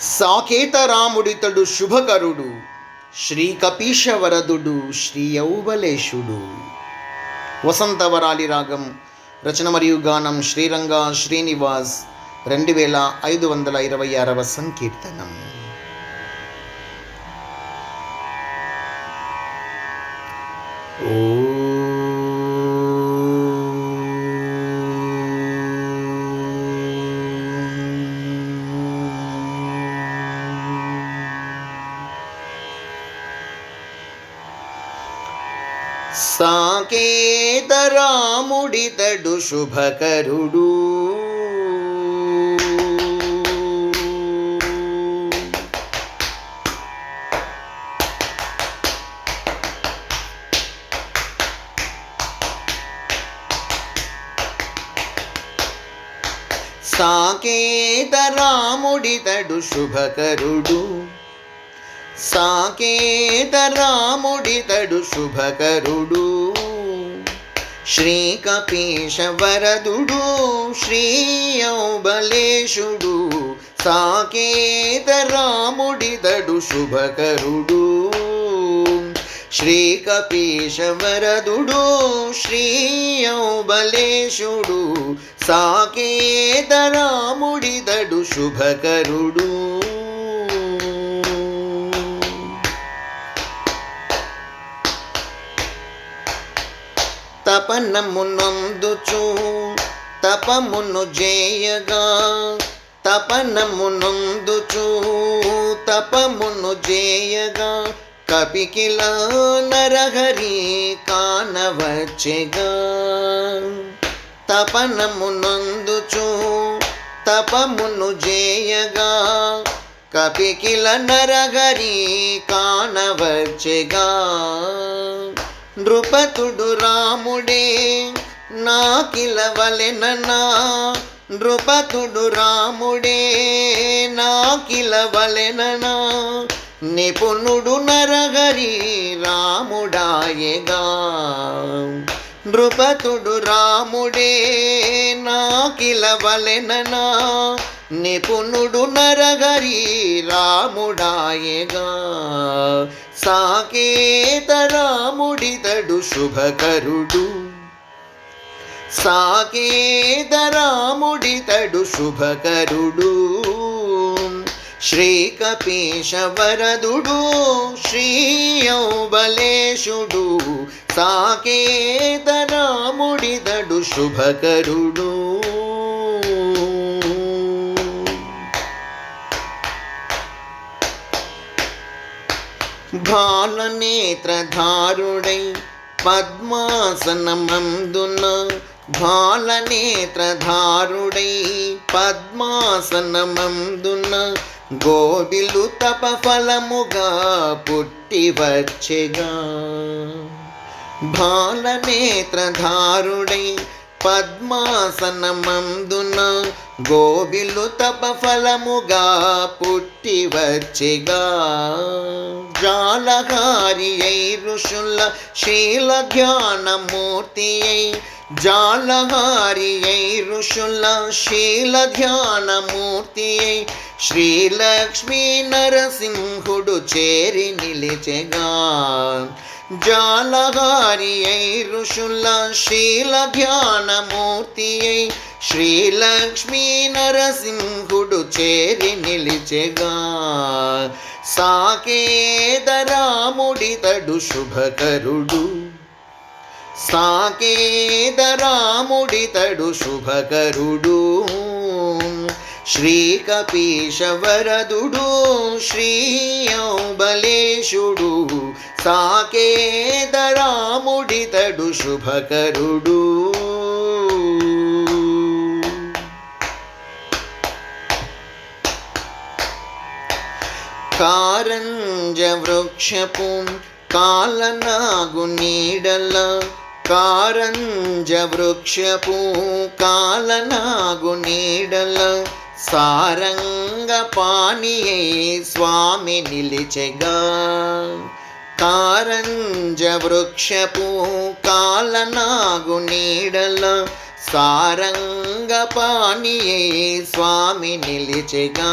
సాకేతరాముడితడు శుభకరుడు శ్రీ కపీశవరదుడు శ్రీ యౌబలేశుడు వసంతవరాలి రాగం రచన మరియు గానం శ్రీరంగ శ్రీనివాస్ రెండు వేల ఐదు వందల ఇరవై ఆరవ సంకీర్తనం. ఓ సాకేతరాముడితడు శుభకరుడు. సాకేతరాముడితడు శుభకరుడు. సాకేతరాముడితడు శుభకరుడు. శ్రీ కపీశవరదుడు శ్రీ ఔబలేశుడు సాకేతరాముడితడు శుభకరుడు. శ్రీ కపీశవరదుడు శ్రీ ఔబలేశుడు సాకేతరాముడితడు శుభకరుడు. తపనమునందుచు తపమును జేయగా. తపనమునందుచు తపమును జేయగా. కపికిల నరహరి కానవచ్చెగా. తపనమునందుచు తపమును జేయగా. కపికిల నరహరి కానవచ్చెగా. నృపతుడు రాముడే నాకిలవలెననా? నృపతుడు రాముడే నాకిలవలెననా? నిపుణుడు నరహరి రాముడాయగా. నృపతుడు రాముడే నాకిలవలెననా? నిపుణుడు నరహరి రాముడాయగా. సాకేతరాముడితడు శుభకరుడు. సాకేతరాముడితడు శుభకరుడు. శ్రీ కపీశవరదుడు శ్రీ సాకేతరాముడితడు శుభకరుడు. బాలనేత్రధారుడై పద్మాసనమందున భాలనేత్రధారుడై పద్మాసనమందున గోబిలు తపఫలముగా పుట్టి వచ్చెగా బాలనేత్రధారుడై పద్మాసనమందున గోబిలు తపఫలముగా పుట్టి వచ్చిగా జాలహారి అయి ఋషుల శీల ధ్యానమూర్తి అయి జాలహారి అయి ఋషుల శీల ధ్యానమూర్తి అయి శ్రీలక్ష్మీ నరసింహుడు చేరి నిలిచెగా. జాలహారి ఋషుల శీల ధ్యానమూర్తియై శ్రీలక్ష్మీ నరసింహుడు చేరి నిలిచెగా. సాకేదరాముడితడు శుభకరుడు. సాకేతరాముడితడు శుభకరుడు. శ్రీ కపీశవరదుడు శ్రీ ఔబలేశుడు సాకేతరాముడితడు శుభకరుడు కారంజ వృక్షపు కాలనాగు నీడల కారంజ వృక్షపు కాలనాగు నీడల సారంగ పానీయే స్వామి నిలిచెగా. కారంజ వృక్షపు కాలనాగు నీడల సారంగ పానీయే స్వామి నిలిచెగా.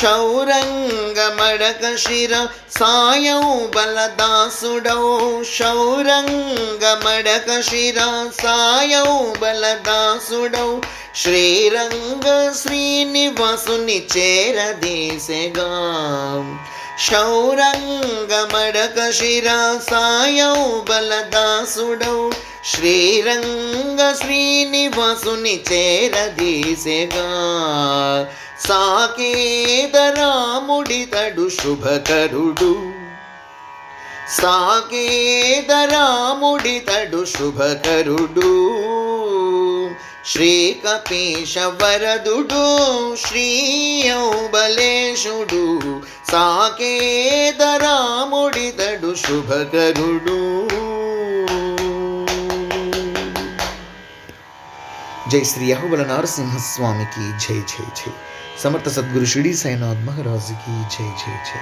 శౌరంగమడక శిర సాయం బలదాసుడౌ. శౌరంగ మడక శిర సాయం బలదాసుడౌ. శ్రీరంగ శ్రీనివాసుని చేరదీసెగా శౌరంగమడక శిర సాయం బలదాసుడౌ. శ్రీరంగ శ్రీనివాసుని చేరదీసెగా సాకేతరాముడితడు శుభకరుడు. సాకేతరాముడితడు శుభకరుడు. ಶ್ರೀಕಪೀಶವರದುಡು ಶ್ರೀಯೌಬಲೇಶುಡು ಸಾಕೇದರಾಮುಡಿದಡು ಶುಭಕರುಡು जय श्री यहोबल नरसिंह स्वामी की जय जय जय। समर्थ सदगुरु श्री साईनाथ महाराज की जय जय जय।